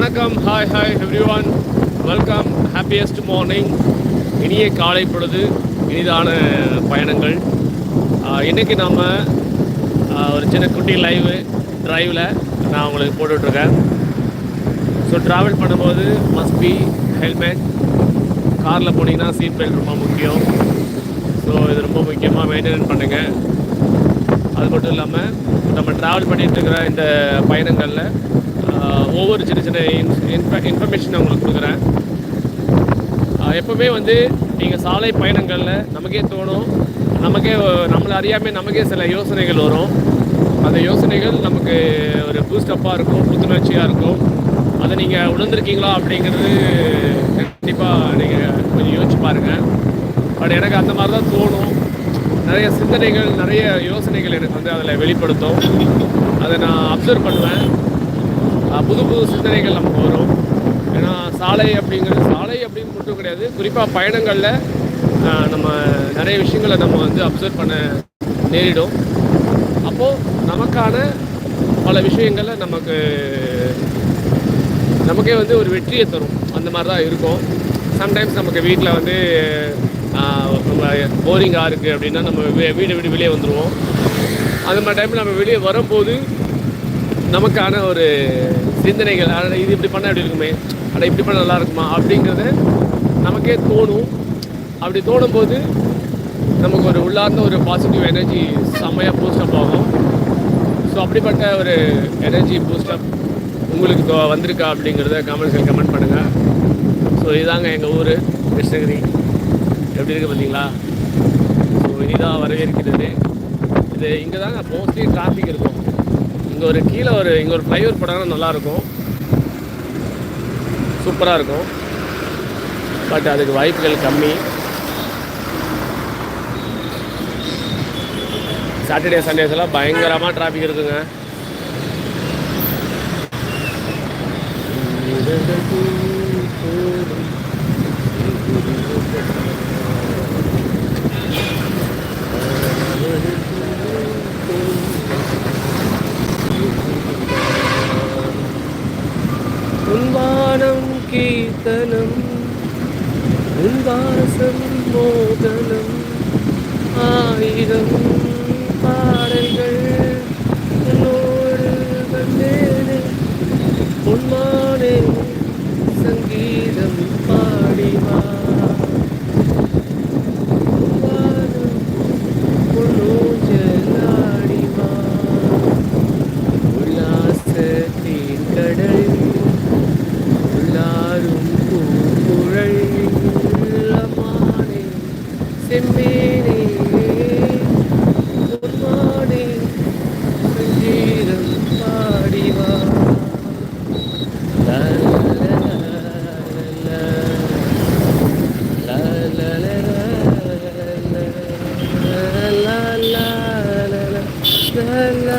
வணக்கம். Hi hi everyone welcome happiest morning இனிய காலை பொழுது இனிதான பயணங்கள். இன்றைக்கி நம்ம நாம் ஒரு சின்ன குட்டி லைவு ட்ரைவில் நான் உங்களுக்கு போட்டுட்ருக்கேன். ஸோ ட்ராவல் பண்ணும்போது மஸ்ட் பி ஹெல்மெட் காரில் போனீங்கன்னா சீட் பெல்ட் ரொம்ப முக்கியம். ஸோ இது ரொம்ப முக்கியமாக மெயின்டைன் பண்ணுங்கள் அது மட்டும் இல்லாமல் நம்ம ட்ராவல் பண்ணிட்டு இருக்கிற இந்த பயணங்களில் ஒவ்வொரு சின்ன சின்ன இன்ஃப இன்ஃபர்மேஷன் நான் உங்களுக்கு கொடுக்குறேன். எப்போவுமே வந்து நீங்கள் சாலை பயணங்களில் நமக்கே தோணும். நமக்கே நம்மளை அறியாமல் நமக்கே சில யோசனைகள் வரும். அந்த யோசனைகள் நமக்கு ஒரு பூஸ்டப்பாக இருக்கும் புத்துணர்ச்சியாக இருக்கும். அதை நீங்கள் உணர்ந்திருக்கீங்களா அப்படிங்கிறது கண்டிப்பாக நீங்கள் கொஞ்சம் யோசிச்சு பாருங்கள் பட் எனக்கு அந்த மாதிரி தான் தோணும். நிறைய சிந்தனைகள் நிறைய யோசனைகள் எனக்கு வந்து அதில் வெளிப்படுத்தும். அதை நான் அப்சர்வ் பண்ணுவேன். புது புது சிந்தனைகள் நமக்கு வரும். ஏன்னா சாலை அப்படிங்கிறது சாலை அப்படின்னு மட்டும் கிடையாது. குறிப்பாக பயணங்களில் நம்ம நிறைய விஷயங்களை நம்ம வந்து அப்சர்வ் பண்ண நேரிடும். அப்போது நமக்கான பல விஷயங்களை நமக்கு நமக்கே வந்து ஒரு வெற்றியை தரும். அந்த மாதிரி தான் இருக்கும். சம்டைம்ஸ் நமக்கு வீட்டில் வந்து போரிங்காக இருக்குது அப்படின்னா நம்ம வீ- வீடு விட்டு வெளியே வந்துடுவோம் அந்த மாதிரி டைமில் நம்ம வெளியே வரும்போது நமக்கான ஒரு சிந்தனைகள் ஆனால் இது இப்படி பண்ணால் எப்படி இருக்குமே? ஆனால் இப்படி பண்ண நல்லா இருக்குமா? அப்படிங்கிறத நமக்கே தோணும். அப்படி தோணும் போது நமக்கு ஒரு உள்ளார்ந்த ஒரு பாசிட்டிவ் எனர்ஜி செம்மையாக பூஸ்டப் ஆகும். ஸோ அப்படிப்பட்ட ஒரு எனர்ஜி பூஸ்டப் உங்களுக்கு இப்போ வந்திருக்கா அப்படிங்கிறத கமெண்ட்ஸில் கமெண்ட் பண்ணுங்கள் ஸோ இதாங்க எங்கள் ஊர் கிருஷ்ணகிரி. எப்படி இருக்குது பார்த்தீங்களா? ஸோ இனிதான் வரவேற்கிறது. இது இங்கே தாங்க மோஸ்ட்லி டிராஃபிக் இருக்கும். இங்கே ஒரு கீழே ஒரு இங்கே ஒரு ஃப்ளைஓவர் போட்டாங்கன்னா நல்லாயிருக்கும். சூப்பராக இருக்கும். பட் அதுக்கு வாய்ப்புகள் கம்மி. சாட்டர்டே சண்டேஸ் எல்லாம் பயங்கரமாக டிராஃபிக் இருக்குங்க. Thank you. കീർത്തനം ഉല്ലാസ മോദനം ആയിരം